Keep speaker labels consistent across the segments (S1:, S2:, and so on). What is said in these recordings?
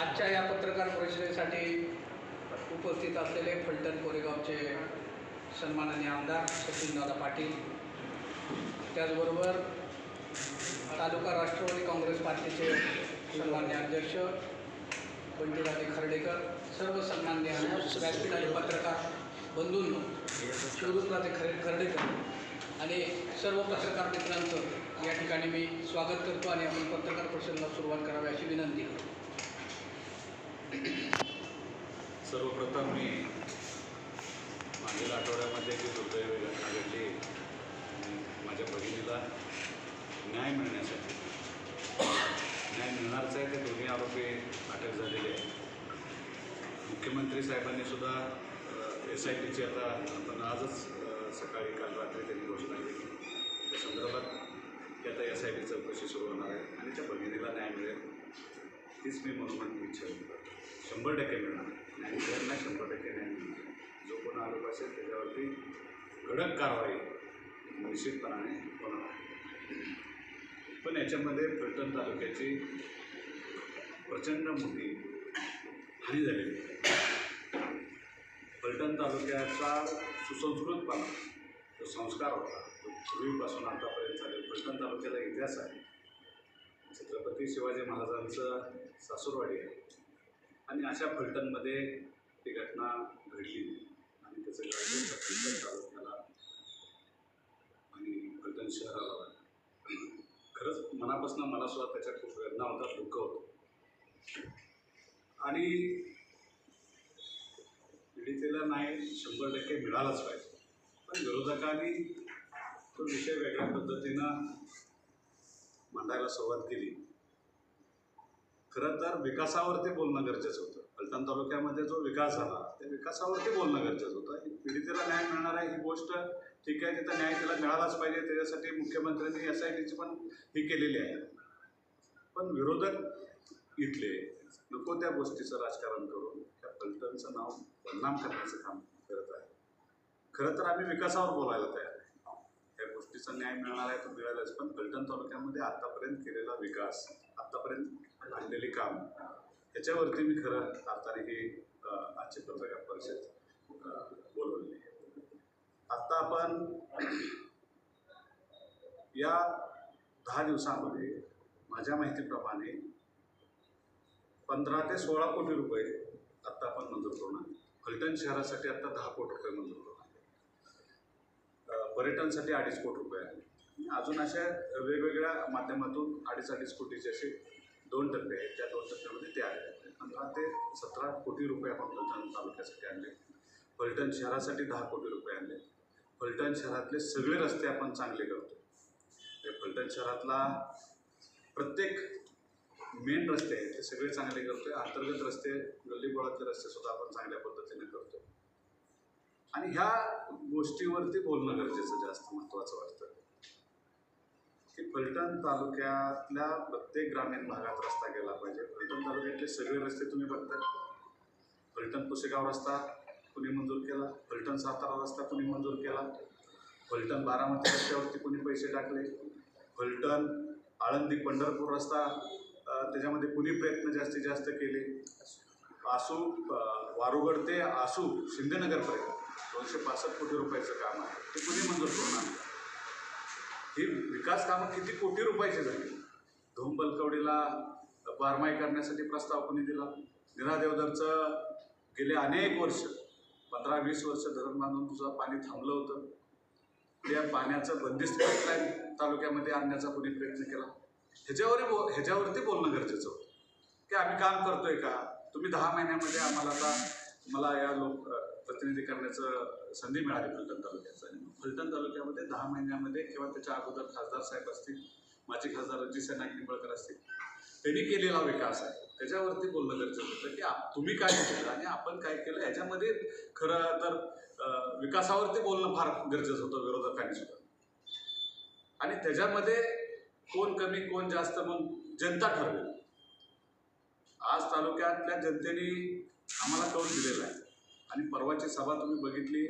S1: आजच्या या पत्रकार परिषदेसाठी उपस्थित असलेले फलटण कोरेगावचे सन्माननीय आमदार सचिनदादा पाटील त्याचबरोबर तालुका राष्ट्रवादी काँग्रेस पार्टीचे सन्मान्य अध्यक्ष बंटीराजे खर्डेकर सर्व सन्मान्य व्यासपीठ आणि पत्रकार बंधूंनो शिवदूतराजे खरे खर्डेकर आणि सर्व पत्रकार मित्रांचं या ठिकाणी मी स्वागत करतो आणि आपण पत्रकार परिषदेला सुरुवात करावी अशी विनंती करतो.
S2: सर्वप्रथम मी मागील आठवड्यामध्ये जी दुर्दैवी घटना घडली माझ्या भगिनीला न्याय मिळण्यासाठी. न्याय मिळणारच आहे ते दोन्ही आरोपी अटक झालेले आहेत. मुख्यमंत्री साहेबांनी सुद्धा एस आय टीची आता आपण आजच सकाळी काल रात्री त्यांनी घोषणा केली. त्या संदर्भात की आता एस आय टी चौकशी सुरू होणार आहे आणि त्या भगिनीला न्याय मिळेल तीच मी म्हणून इच्छा शंभर टक्के मिळणार. न्याय शंभर टक्के न्याय मिळणार. जो कोण आरोप असेल त्याच्यावरती कडक कारवाई निश्चितपणाने होणार आहे. पण याच्यामध्ये फलटण तालुक्याची प्रचंड मोठी हानी झालेली आहे. फलटण तालुक्याचा सुसंस्कृतपणा जो संस्कार होता तो पूर्वीपासून आतापर्यंत चालेल. फलटण तालुक्याला इतिहास आहे. छत्रपती शिवाजी महाराजांचं सासूरवाडी आहे. आणि अशा फलटणमध्ये ती घटना घडली. आणि त्याचं गाजर फलटण तालुक्याला आणि फलटण शहराला खरंच मनापासून मला सुद्धा त्याच्यात खूप वेदना होतात दुःख होतं. आणि पीडितेला नाही शंभर टक्के मिळालाच पाहिजे. पण विरोधकांनी तो विषय वेगळ्या पद्धतीनं मांडायला सुरुवात केली. खरं तर विकासावरती बोलणं गरजेचं होतं. फलटण तालुक्यामध्ये जो विकास झाला त्या विकासावरती बोलणं गरजेचं होतं. पीडितेला न्याय मिळणार आहे ही गोष्ट ठीक आहे तिथं न्याय तिला मिळालाच पाहिजे त्याच्यासाठी मुख्यमंत्र्यांनी एस आय टीची पण ही केलेली आहे. पण विरोधक इथले नको त्या गोष्टीचं राजकारण करून त्या फलटणचं नाव बदनाम करण्याचं काम करत आहे. खरं तर आम्ही विकासावर बोलायला तयार आहे. या गोष्टीचा न्याय मिळणार आहे तो मिळालाच. पण फलटण तालुक्यामध्ये आत्तापर्यंत केलेला विकास आत्तापर्यंत घडलेले काम याच्यावरती मी खरं अर्थाने हे अ, आजची पत्रकार परिषद बोलवलेली आहे आत्ता आपण या दहा दिवसामध्ये माझ्या माहितीप्रमाणे पंधरा ते सोळा कोटी रुपये आत्ता आपण मंजूर करून आणले. फलटण शहरासाठी आत्ता दहा कोटी रुपये मंजूर करून आणले. पर्यटनसाठी अडीच कोटी रुपये आहे अजून अशा वेगवेगळ्या माध्यमातून अडीच अडीच कोटीचे असे दोन टप्पे आहेत. त्या दोन टप्प्यामध्ये ते आले पंधरा ते सतरा कोटी रुपये आपण फलटण तालुक्यासाठी आणले. फलटण शहरासाठी दहा कोटी रुपये आणले. फलटण शहरातले सगळे रस्ते आपण चांगले करतो. ते फलटण शहरातला प्रत्येक मेन रस्ते आहेत ते सगळे चांगले करतोय. अंतर्गत रस्ते गल्लीबोळातले रस्ते सुद्धा आपण चांगल्या पद्धतीने करतो आणि ह्या गोष्टीवरती बोलणं गरजेचं जास्त महत्त्वाचं वाटतं. की फलटण तालुक्यातल्या प्रत्येक ग्रामीण भागात रस्ता गेला पाहिजे. फलटण तालुक्यातले सगळे रस्ते तुम्ही बघताय. फलटण पुसेगाव रस्ता कुणी मंजूर केला? फलटण सातारा रस्ता कुणी मंजूर केला? फलटण बारामती रस्त्यावरती कुणी पैसे टाकले? फलटण आळंदी पंढरपूर रस्ता त्याच्यामध्ये कुणी प्रयत्न जास्तीत जास्त केले? आसू वारुगड ते आसू शिंदेनगरपर्यंत दोनशे पासष्ट कोटी रुपयाचं काम आहे. ते कुणी मंजूर करून आणलं? विकास कामं किती कोटी रुपयाची झाली? धूम बलकवडीला बारमाई करण्यासाठी प्रस्ताव कोणी दिला? निरा देवधरचं गेले अनेक वर्ष पंधरा वीस वर्ष धरण बांधून तुझं पाणी थांबलं होतं. त्या पाण्याचं बंदिस्त पाईपलाईन तालुक्यामध्ये आणण्याचा कोणी प्रयत्न केला? ह्याच्यावरही बो ह्याच्यावरती बोलणं गरजेचं होतं. की आम्ही काम करतोय का? तुम्ही दहा महिन्यामध्ये आम्हाला आता मला या लोक प्रतिनिधी करण्याचं संधी मिळाली फलटण तालुक्याचं आणि फलटण तालुक्यामध्ये दहा महिन्यामध्ये किंवा त्याच्या अगोदर खासदार साहेब असतील माजी खासदार रणजित नाईक निंबळकर असतील त्यांनी केलेला विकास आहे. त्याच्यावरती बोलणं गरजेचं होतं की तुम्ही काय केलं आणि आपण काय केलं याच्यामध्ये खरं तर विकासावरती बोलणं फार गरजेचं होतं विरोधकांनी सुद्धा. आणि त्याच्यामध्ये कोण कमी कोण जास्त मग जनता ठरवेल. आज तालुक्यातल्या जनतेने आम्हाला कौल दिलेला आहे. आणि परवाची सभा तुम्ही बघितली.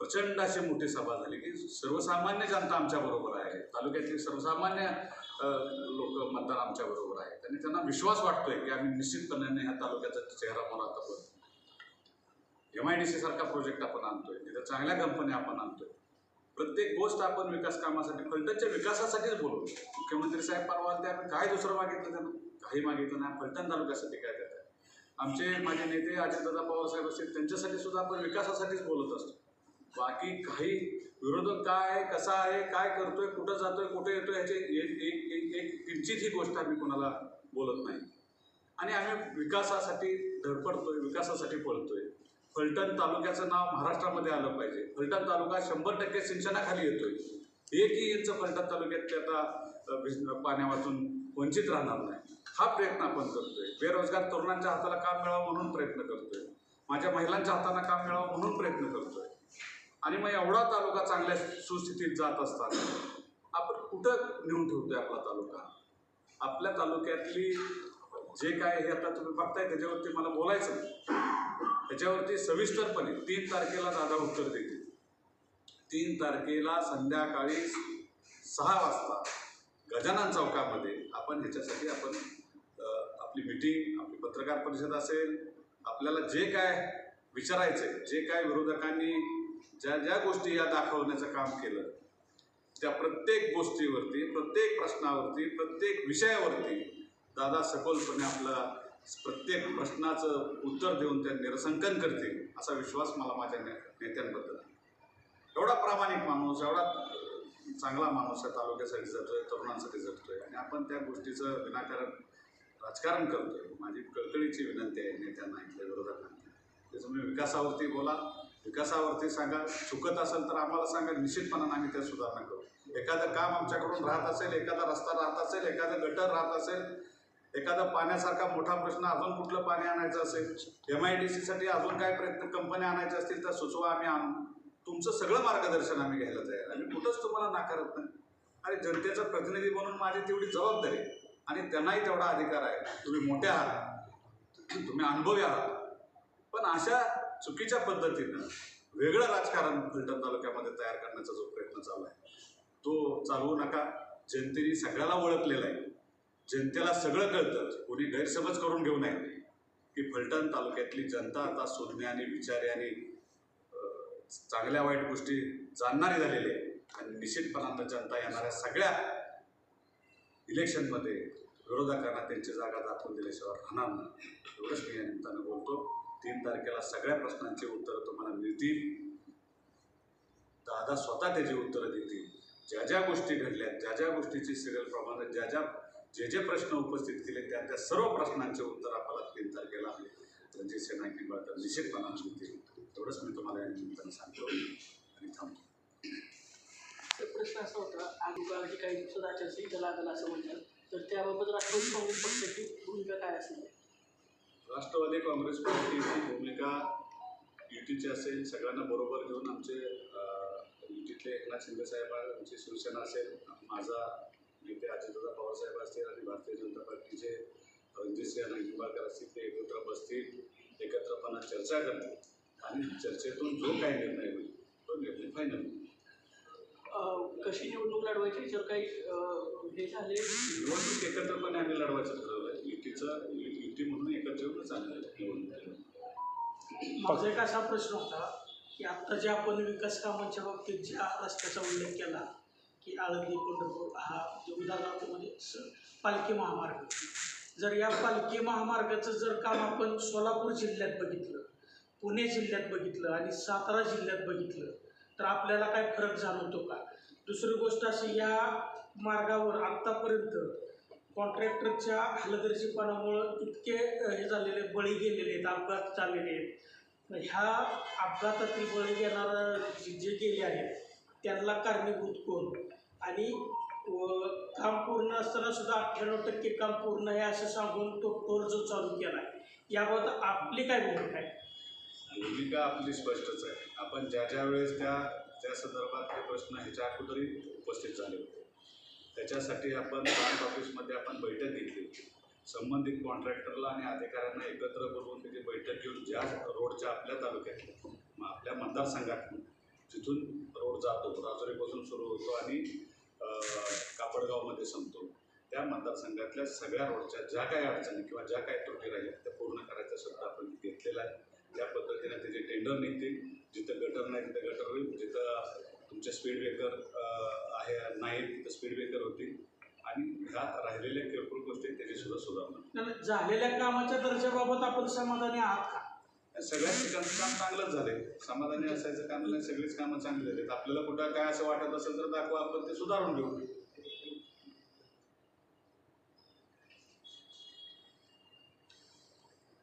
S2: प्रचंड असे मोठी सभा झाली की सर्वसामान्य जनता आमच्याबरोबर आहे. तालुक्यातली सर्वसामान्य लोक मतदार आमच्याबरोबर आहेत आणि त्यांना विश्वास वाटतोय की आम्ही निश्चितपणाने ह्या तालुक्याचा चेहरा मोर आता बघतो एम आय डी सी सारखा प्रोजेक्ट आपण आणतोय. तिथं चांगल्या कंपन्या आपण आणतोय. प्रत्येक गोष्ट आपण विकास कामासाठी फलटणच्या विकासासाठीच बोलू मुख्यमंत्री साहेब परवा ते आम्ही काय दुसरं मागितलं त्यांना? काही मागितलं नाही. फलटण तालुक्यासाठी काय देत आमचे माझे नेते अजितदादा पवारसाहेब असतील त्यांच्यासाठी सुद्धा आपण विकासासाठीच बोलत असतो. बाकी काही विरोधक काय आहे कसा आहे काय करतोय कुठं जातोय कुठे येतोय ह्याचे एक एक एक एक किंचित ही गोष्ट आम्ही कोणाला बोलत नाही. आणि आम्ही विकासासाठी धडपडतोय विकासासाठी पळतोय. फलटण तालुक्याचं नाव महाराष्ट्रामध्ये आलं पाहिजे. फलटण तालुका शंभर टक्के सिंचनाखाली येतोय. एकही इंच फलटण तालुक्यातले आता पाण्यावाचून वंचित राहणार नाही. हा प्रयत्न आपण करतोय. बेरोजगार तरुणांच्या हाताला काम मिळावं म्हणून प्रयत्न करतोय. माझ्या महिलांच्या हाताला काम मिळावं म्हणून प्रयत्न करतोय. आणि मग एवढा तालुका चांगल्या सुस्थितीत जात असताना आपण कुठं नेऊन ठेवतोय आपला तालुका? आपल्या तालुक्यातली जे काय हे आता तुम्ही बघताय त्याच्यावरती मला बोलायचं नाही. त्याच्यावरती सविस्तरपणे तीन तारखेला दादा उत्तर देतील. तीन तारखेला संध्याकाळी सहा वाजता गजानन चौकामध्ये आपण ह्याच्यासाठी आपण आपली मिटिंग आपली पत्रकार परिषद असेल आपल्याला जे काय विचारायचं आहे जे काय विरोधकांनी ज्या ज्या गोष्टी या दाखवण्याचं काम केलं त्या प्रत्येक गोष्टीवरती प्रत्येक प्रश्नावरती प्रत्येक विषयावरती दादा सखोलपणे आपला प्रत्येक प्रश्नाचं उत्तर देऊन त्या निरसंकन करतील असा विश्वास मला माझ्या ने नेत्यांबद्दल एवढा प्रामाणिक माणूस एवढा चांगला माणूस या तालुक्यासाठी आहे तरुणांसाठी जगतोय. आणि आपण त्या गोष्टीचं विनाकारण राजकारण करतोय. माझी कळकळीची विनंती आहे नेत्यांना इथल्या विरोधकांना. त्याच्यामुळे विकासावरती बोला विकासावरती सांगा. चुकत असेल तर आम्हाला सांगा. निश्चितपणाने आम्ही त्या सुधारणा करू. एखादं काम आमच्याकडून राहत असेल एखादा रस्ता राहत असेल एखादं गटर राहत असेल एखादा पाण्यासारखा मोठा प्रश्न अजून कुठलं पाणी आणायचं असेल एम आय डी सीसाठी अजून काय प्रयत्न कंपन्या आणायच्या असतील तर सुचवा आम्ही आणू. तुमचं सगळं मार्गदर्शन आम्ही घ्यायला तयार आहे. आम्ही कुठंच तुम्हाला नाकारत नाही. अरे जनतेचा प्रतिनिधी म्हणून माझी तेवढी जबाबदारी आणि त्यांनाही तेवढा अधिकार आहे. तुम्ही मोठे आहात. तुम्ही अनुभवी आहात. पण अशा चुकीच्या पद्धतीनं वेगळं राजकारण फलटण तालुक्यामध्ये तयार करण्याचा जो प्रयत्न चालू आहे तो चालवू नका. जनतेने सगळ्याला ओळखलेला आहे. जनतेला सगळं कळतं. कोणी गैरसमज करून घेऊ नये. की फलटण तालुक्यातली जनता आता सुज्ञानी विचारी आणि चांगल्या वाईट गोष्टी जाणणारे झालेले आणि निश्चितपणानं जनता येणाऱ्या सगळ्या इलेक्शनमध्ये विरोधकांना त्यांची जागा दाखवून दिल्याशिवाय राहणार नाही. एवढंच मी या निमित्तानं बोलतो. तीन तारखेला सगळ्या प्रश्नांची उत्तरं तुम्हाला मिळतील. दादा स्वतः त्याची उत्तरं देतील. ज्या ज्या गोष्टी घडल्या ज्या ज्या गोष्टीची सिरियल प्रमाणे ज्या ज्या जे जे प्रश्न उपस्थित केले त्या त्या सर्व प्रश्नांचे उत्तर आपल्याला तीन तारखेला रणजित सेना किंवा निश्चितपणाने मिळतील. एवढंच मी तुम्हाला या निमित्तानं सांगतो. आणि थांबतो
S3: तर प्रश्न असा होता आजूबाजूची काही दिवसात आचारसंहिता लागेल असं म्हणतात तर त्याबाबत राष्ट्रवादी काँग्रेस पक्षाची भूमिका काय असेल?
S2: राष्ट्रवादी काँग्रेस पार्टीची भूमिका युतीची असेल सगळ्यांना बरोबर घेऊन आमचे युतीतले एकनाथ शिंदे साहेब आमची शिवसेना असेल माझा नेते अजितदादा पवार साहेब असतील आणि भारतीय जनता पार्टीचे रणजितसिंह निंबाळकर असतील ते एकत्र बसतील एकत्रपणा चर्चा करतील. आणि चर्चेतून जो काही निर्णय होईल तो निर्णय फायनल होईल.
S3: कशी निवडणूक लढवायची? जर काही हे झाले.
S2: निवडणूक एकत्रपणे आम्ही लढवायचं ठरवलं. युतीचं युती म्हणून एकत्र येऊनच आम्ही निवडणूक
S3: माझा एक असा प्रश्न होता की आत्ता ज्या आपण विकास कामांच्या बाबतीत ज्या रस्त्याचा उल्लेख केला की आळंदी पंढरपूर हा जे उदाहरणार्थ म्हणजे पालखी महामार्ग. जर या पालखी महामार्गाचं जर काम आपण सोलापूर जिल्ह्यात बघितलं पुणे जिल्ह्यात बघितलं आणि सातारा जिल्ह्यात बघितलं तर आपल्याला काय फरक जाणवतो का? दुसरी गोष्ट अशी या मार्गावर आत्तापर्यंत कॉन्ट्रॅक्टरच्या हलगर्जीपणामुळं इतके हे झालेले बळी गेलेले आहेत अपघात झालेले आहेत. ह्या अपघातातील बळी घेणारं जे जे गेले आहेत त्यांना कारणीभूत कोण? आणि व काम पूर्ण असताना सुद्धा अठ्ठ्याण्णव टक्के काम पूर्ण आहे असं सांगून तो टोल जो चालू केला आहे याबाबत आपली काय भूमिका आहे?
S2: भूमिका आपली स्पष्टच आहे. आपण ज्या ज्या वेळेस त्या त्या संदर्भातले प्रश्न ह्याच्या अगोदरही उपस्थित झाले होते. त्याच्यासाठी आपण प्लांट ऑफिसमध्ये आपण बैठक घेतली संबंधित कॉन्ट्रॅक्टरला आणि अधिकाऱ्यांना एकत्र बोलवून त्याची बैठक घेऊन ज्या रोडच्या आपल्या तालुक्यात मग आपल्या मतदारसंघात जिथून रोड जातो राजुरीपासून सुरू होतो आणि कापडगावमध्ये संपतो. त्या मतदारसंघातल्या सगळ्या रोडच्या ज्या काही अडचणी किंवा ज्या काही त्रुटी राहिल्या त्या पूर्ण करायचा शब्द आपण घेतलेला आहे. त्या पद्धतीने त्याचे टेंडर निघतील जिथं गटर नाही तिथं गटर होईल जिथं तुमचे स्पीड ब्रेकर आहे नाही तिथं स्पीड ब्रेकर होतील. आणि ह्या राहिलेल्या किरकोळ गोष्टी आहेत, त्याची सुद्धा सुधारणा
S3: झालेल्या कामाच्या दर्जाबाबत आपण समाधानी आहात का?
S2: सगळ्याच ठिकाणचं काम चांगलंच झालंय समाधानी असायचं काम नाही सगळीच कामं चांगली झालीत आपल्याला कुठं काय असं वाटत असेल तर दाखवा आपण ते सुधारून घेऊ.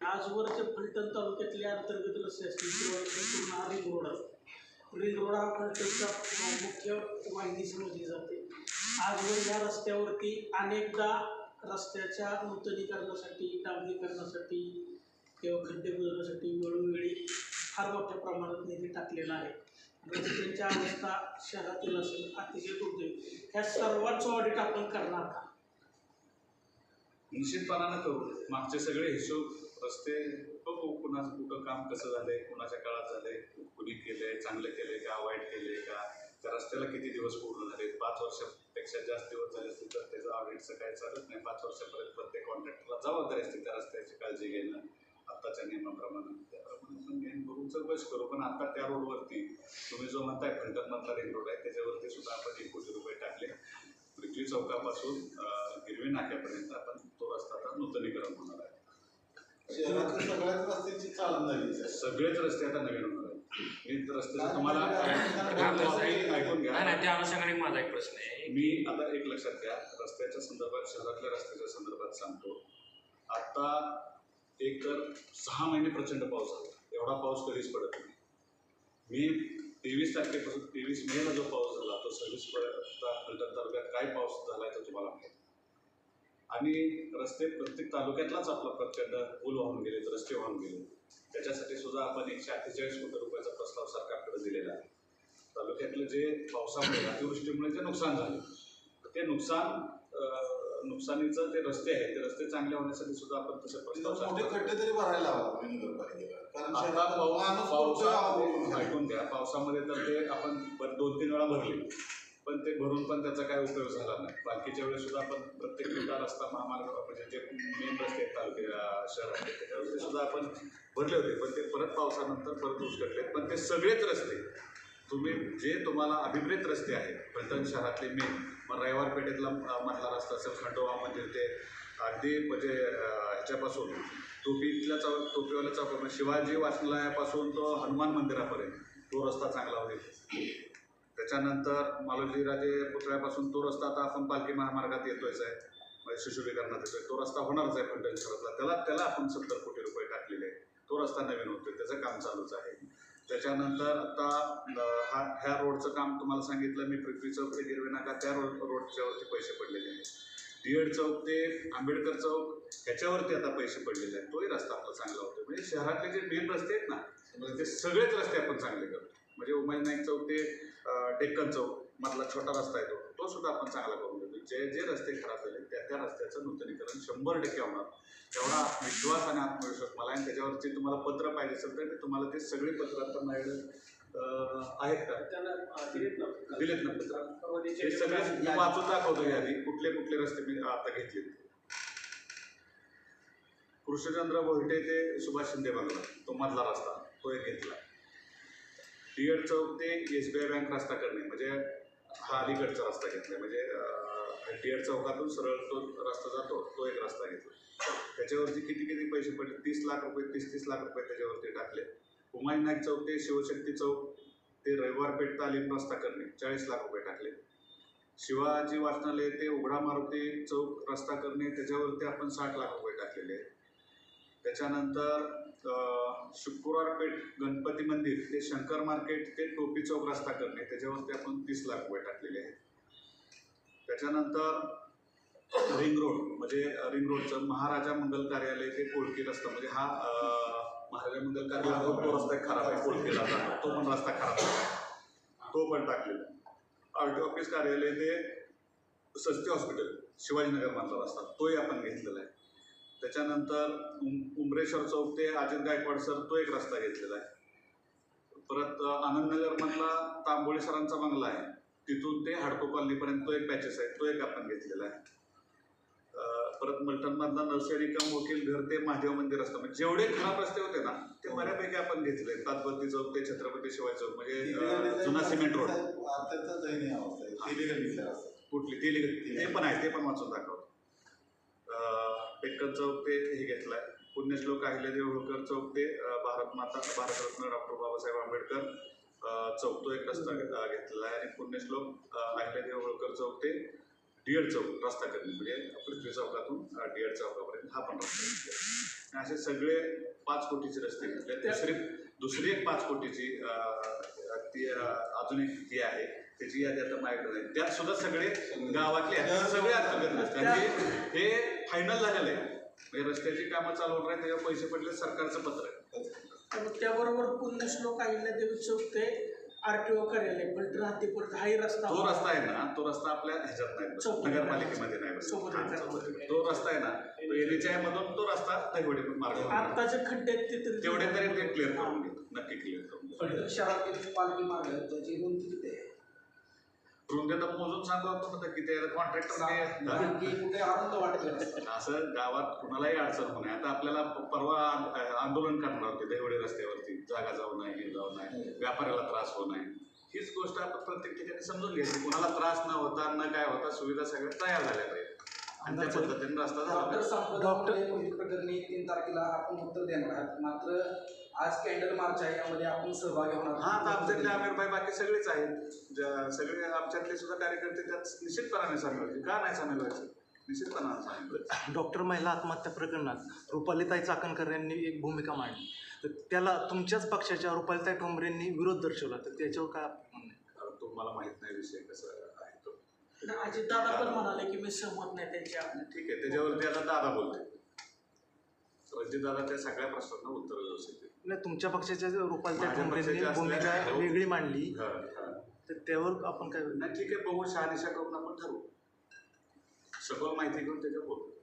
S3: आजवरच्या फलटण तालुक्यातले अंतर्गत रस्ते असतील किंवा संपूर्ण रिंग रोड असतो रिंग रोड हा फलटणचा मुख्य वाहिनी समजली जाते. आजवर या रस्त्यावरती अनेकदा रस्त्याच्या नूतनीकरणासाठी डांबरीकरणासाठी किंवा खड्डे बुजवण्यासाठी वेळोवेळी फार मोठ्या प्रमाणात निधी टाकलेला आहे. रस्त्यांच्या अवस्था शहरातील असेल अतिशय दुर्दैव. ह्या सर्वांचं ऑडिट आपण करणार का?
S2: निश्चितपणानं करू. मागचे सगळे हिशोब रस्ते बघू कुणाचं कुठं काम कसं झालंय कुणाच्या काळात झालंय कुणी केलंय चांगलं केलंय का वाईट केलंय का? त्या रस्त्याला किती दिवस पूर्ण झाले? पाच वर्षापेक्षा जास्त दिवस झाले असतील तर त्याचं ऑडिटचं काय चालत नाही. पाच वर्षापर्यंत प्रत्येक कॉन्ट्रॅक्टरला जबाबदारी असते त्या रस्त्याची काळजी घेणं आत्ताच्या नियमाप्रमाणे. त्याप्रमाणे आपण घेऊन बघू चौकशी करू. पण आता त्या रोडवरती तुम्ही जो म्हणताय फलटणमधला रिंग रोड आहे त्याच्यावरती सुद्धा आपण एक कोटी रुपये टाकले. पृथ्वी चौकापासून अं, हिरवी नाक्यापर्यंत आपण तो रस्ता आता नूतनीकरण होणार आहे.
S4: शहरातील सगळ्याच रस्त्याची चालून झाली आहे.
S2: सगळेच रस्ते आता नवीन होणार आहेत. मी तर रस्त्याचं तुम्हाला
S4: नाही,
S2: ऐकून घ्या.
S5: नाही त्या अनुषंगाने माझा एक प्रश्न आहे.
S2: मी आता एक लक्षात घ्या. रस्त्याच्या संदर्भात शहरातल्या रस्त्याच्या संदर्भात सांगतो. आता एक तर सहा महिने प्रचंड पाऊस झाला. एवढा पाऊस कधीच पडत नाही. मी तेवीस तारखेपासून तेवीस मेला जो पाऊस झाला तो सव्वीस फलटण तालुक्यात काय पाऊस झाला आहे तो तुम्हाला माहिती आहे. आणि रस्ते प्रत्येक तालुक्यातलाच आपला प्रचंड पूल वाहून गेले रस्ते वाहून गेले त्याच्यासाठी सुद्धा आपण एकशे अठ्ठेचाळीस कोटी रुपयाचा प्रस्ताव सरकारकडे दिलेला आहे. तालुक्यातलं जे पावसामुळे अतिवृष्टीमुळे जे नुकसान झाले ते नुकसान नुकसानीचं ते रस्ते आहेत ते रस्ते चांगले होण्यासाठी सुद्धा आपण तसे प्रस्ताव
S4: तिथं मोठे
S2: सरकार-
S4: खड्डे तरी भरायला हवा
S2: पावसामध्ये ऐकून पावसामध्ये तर ते आपण दोन तीन वेळा भरले. पण ते भरून पण त्याचा काय उपयोग झाला नाही. बाकीच्या वेळेस सुद्धा आपण प्रत्येक मोठा रस्ता महामार्ग म्हणजे जे मेन रस्ते आहेत तालुक्या शहरातले त्याच्यावरती सुद्धा आपण भरले होते. पण ते परत पावसानंतर परत उसकटले पण ते सगळेच रस्ते तुम्ही जे तुम्हाला अभिप्रेत रस्ते आहेत फलटण शहरातले मेन मग रविवार पेठेतला मधला रस्ता असेल खंडोबा मंदिर ते अगदी म्हणजे ह्याच्यापासून टोपीतल्या चौक टोपीवाल्या चौकापासून शिवाजी वाचनालयापासून तो हनुमान मंदिरापर्यंत तो रस्ता चांगला होईल. त्याच्यानंतर मालोजीराजे पुतळ्यापासून तो रस्ता आता आपण पालखी महामार्गात येतोयच आहे. म्हणजे सुशोभीकरणात येतोय. तो रस्ता होणारच आहे फलटण शहरातला त्याला त्याला आपण सत्तर कोटी रुपये टाकलेले आहे तो रस्ता नवीन होतोय. त्याचं काम चालूच आहे. त्याच्यानंतर आता हा ह्या रोडचं काम तुम्हाला सांगितलं. मी पृथ्वी चौक ते गिरवे नाका त्या रोड रोडच्यावरती पैसे पडलेले आहेत. डीएड चौक ते आंबेडकर चौक ह्याच्यावरती आता पैसे पडलेले आहेत. तोही रस्ता आपला चांगला होतो म्हणजे शहरातले जे मेन रस्ते आहेत ना म्हणजे ते सगळेच रस्ते आपण चांगले करतो म्हणजे उमाई नाईक चौक ते डेक्कन चौक मधला छोटा रस्ता आहे तो. तो सुद्धा आपण चांगला करून देतो. जे जे रस्ते खराब झाले त्या त्या रस्त्याचं नूतनीकरण शंभर टक्के होणार. तेवढा विश्वास आणि आत्मविश्वास मला आणि त्याच्यावरची तुम्हाला पत्र पाहिजे असेल तर मी तुम्हाला ते सगळे पत्र आता माझ्याकडे आहेत का? दिलेत ना पत्र? हे सगळे मी वाचून दाखवतो यादी. कुठले कुठले रस्ते मी आता घेतले कृष्णचंद्र बोलटे ते सुभाष शिंदे बंगला. तो मधला रस्ता. तो एक घेतला. टिअर चौक ते एस बी आय बँक रस्ता करणे म्हणजे हा अलीकडचा रस्ता घेतला म्हणजे टिअर चौकातून सरळ तो रस्ता जातो तो एक रस्ता घेतला त्याच्यावरती किती किती पैसे पडले? तीस लाख रुपये तीस तीस लाख रुपये त्याच्यावरती टाकले. हुमायून नाईक चौक ते शिवशक्ती चौक ते रविवार पेठ तालीम रस्ता करणे चाळीस लाख रुपये टाकले. शिवाजी वाचनालय ते उघडा मारुती चौक रस्ता करणे त्याच्यावरती आपण साठ लाख रुपये टाकलेले आहेत. त्याच्यानंतर शुक्रवार पेठ गणपती मंदिर ते शंकर मार्केट ते टोपी चौक रस्ता करणे त्याच्यावरती आपण तीस लाख रुपये टाकलेले आहेत. त्याच्यानंतर रिंग रोड म्हणजे रिंग रोडचं महाराजा मंगल कार्यालय ते कोळकी रस्ता म्हणजे हा महाराजा मंगल कार्यालय तो रस्ता खराब आहे कोळकीला तो पण रस्ता खराब आहे. तो पण टाकलेला. आर टी ऑफिस कार्यालय ते सस्ती हॉस्पिटल शिवाजीनगर मधला रस्ता तोही आपण घेतलेला आहे. त्याच्यानंतर उम- उमरेश्वर चौक ते अजित गायकवाड सर तो एक रस्ता घेतलेला आहे. परत आनंदनगरमधला तांबोळी सरांचा बंगला आहे. तिथून ते हाडको कॉलनीपर्यंत तो एक पॅचेस आहे. तो एक आपण घेतलेला आहे. परत मलटणमधला नर्सरी कम वकील घर ते महादेव मंदिर रस्ता. म्हणजे जेवढे खराब रस्ते होते ना ते बऱ्यापैकी आपण घेतले. तात्पर्ती चौक ते छत्रपती शिवाजी चौक म्हणजे जुना सिमेंट रोड. कुठली? ते पण आहे. ते पण वाचून दाखवतो. पेक्कन चौक ते हे घेतलाय. पुण्यश्लोक अहिल्यादेव होळकर चौक ते भारत माता भारतरत्न डॉक्टर बाबासाहेब आंबेडकर चौक तो एक रस्ता घेतलेला आहे. आणि पुण्यश्लोक अं, अहिल्यादेव होळकर चौक ते डीएड चौक रस्ता करणे. म्हणजे पृथ्वी चौकातून डीएड चौकापर्यंत हा पण रस्ता घेतला आणि असे सगळे पाच कोटीचे रस्ते घेतले म्हणजे दुसरी दुसरी एक पाच कोटीची ती अजून एक ती आहे. त्याची यादी आता माझ्याकडे नाही. त्यात सुद्धा सगळे गावातले आहेत. सगळे अंतर्गत रस्ते आणि हे- हे फायनल झालेलं आहे. म्हणजे रस्त्याची कामं चालू होणार आहेत त्याच्यावर पैसे पडले सरकारचं पत्र आहे.
S3: त्याबरोबर पुण्यश्लोक अहिल्यादेवी चौक ते आर टी ओ कार्यालय फलटण हद्दीपर्यंत हाही रस्ता
S2: तो रस्ता आहे ना तो रस्ता आपल्या ह्याच्यात नाही बसत. नगरपालिकेमध्ये नाही बसत. हा. तो रस्ता आहे ना तो आय मधून तो रस्ता दहिवडी मार्ग
S3: आत्ताचे खड्डे आहेत ते तरी
S2: तेवढे तरी ते क्लिअर करून घेतो नक्की क्लिअर करून.
S1: फलटण शहरातील पालखी मार्ग त्याची रुंदी किती आहे?
S2: रुंदी आता मोजून सांगू आपण आता किती आहे? कॉन्ट्रॅक्टर
S1: कारण की कुठे आनंद वाटत.
S2: असं गावात कुणालाही अडचण होऊ नये. आता आपल्याला परवा आंदोलन करणार होते दहिवडी रस्त्यावरती. जागा जाऊ नये हे जाऊ नये. व्यापाऱ्याला त्रास होऊ नये. हीच गोष्ट आपण प्रत्येक ठिकाणी समजून घ्यायची. कुणाला त्रास न होता न काय होता सुविधा सगळ्या तयार झाल्या पाहिजे.
S1: डॉक्टर प्रकरणी तीन तारखेला आपण उत्तर देणार आहात. मात्र आज कॅन्डल मार्च आहे यामध्ये आपण सहभागी होणार
S2: हा आता आमच्यातले आमिरभाई बाकी सगळेच आहेत. ज्या- सगळे आमच्यातले सुद्धा कार्यकर्ते त्यात निश्चितपणाने सामील व्हायचे. का नाही सामील व्हायचे? निश्चितपणाने सामील व्हायचे.
S6: डॉक्टर महिला आत्महत्या प्रकरणात रुपालीताई चाकणकर यांनी एक भूमिका मांडली. तर त्याला तुमच्याच पक्षाच्या रुपालीताई ठोंबरेंनी विरोध दर्शवला. तर त्याच्यावर काय आपलं म्हणणं आहे?
S2: कारण तो मला माहीत नाही विषय कसा
S3: अजित दादा पण म्हणाले की मी सहमत नाही त्यांच्या.
S2: ठीक आहे त्याच्यावरती आता दादा बोलते. रणजित दादा त्या सगळ्या प्रश्नांना उत्तर व्यवस्थित देतील.
S6: नाही तुमच्या पक्षाच्या
S2: माझ्या
S6: ठोंबरेंनी
S2: पक्षाच्या
S6: भूमिका
S2: असल्या-
S6: वेगळी मांडली
S2: हा, हा.
S6: तर त्यावर आपण काय
S2: नाही ठीक आहे बघू शहानिशा करून आपण ठरवू. सगळं माहिती घेऊन त्याच्यावर बोलू.